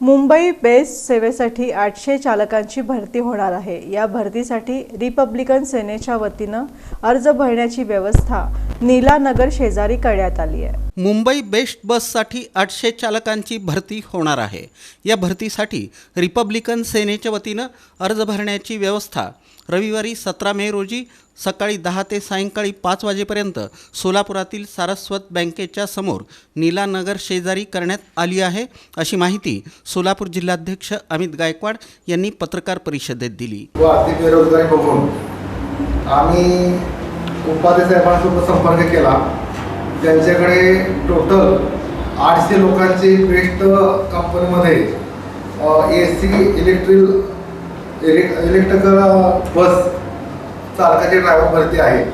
Mumbai best सेवेसाठी आठशे चालकांची भरती होणार आहे. या भरतीसाठी रिपब्लिकन सेनेच्या वतीनं अर्ज भरण्याची व्यवस्था नीलानगर शेजारी करण्यात आली आहे. मुंबई बेस्ट बससाठी आठशे चालकांची भरती होणार आहे. या भरतीसाठी रिपब्लिकन सेनेच्या वतीनं अर्ज भरण्याची व्यवस्था रविवारी सतरा मे रोजी सकाळी दहा ते सायंकाळी पाच वाजेपर्यंत सोलापुरातील सारस्वत बँकेच्या समोर नीलानगर शेजारी करण्यात आली आहे अशी माहिती सोलापूर जिल्हाध्यक्ष अमित गायकवाड यांनी पत्रकार परिषदेत दिली. व आर्थिक बेरोजगारी बघून आम्ही साहेबांसोबत संपर्क केला. त्यांच्याकडे टोटल आठशे लोकांची बेस्ट कंपनीमध्ये ए सी इलेक्ट्रिक इलेक् इलेक्ट्रिकल बस चालकाचे ड्रायव्हर भरती आहे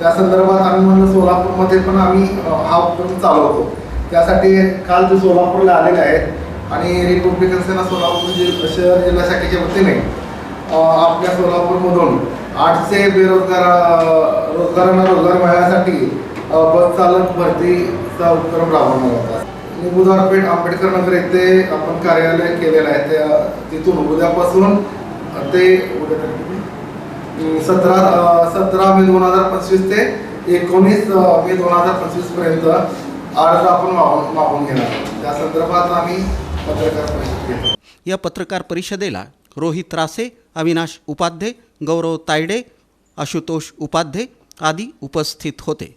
त्या संदर्भात आम्ही म्हणलं सोलापूरमध्ये पण आम्ही हा उपक्रम चालवतो. त्यासाठी काल ते सोलापूरला आलेले आहेत आणि रिपब्लिकन सेना सोलापूर जिल्हा शहर जिल्हा शाखेच्या वतीने आपल्या सोलापूरमधून आठशे बेरोजगार रोजगारांना रोजगार मिळण्यासाठी बस चालक भरतीचा उपक्रम राबवणार होता. निबुधारपेठ आंबेडकर नगर येथे आपण कार्यालय केलेलं आहे. त्या तिथून उद्यापासून ते उद्या सतरा सतरा मे दोन हजार पंचवीस ते एकोणीस मे दोन हजार पंचवीसपर्यंत अर्ज आपण मागून मागून घेणार त्या संदर्भात आम्ही पत्रकार परिषद घेतो या पत्रकार परिषदेला रोहित रासे अविनाश उपाध्ये गौरव तायडे आशुतोष उपाध्ये आदी उपस्थित होते.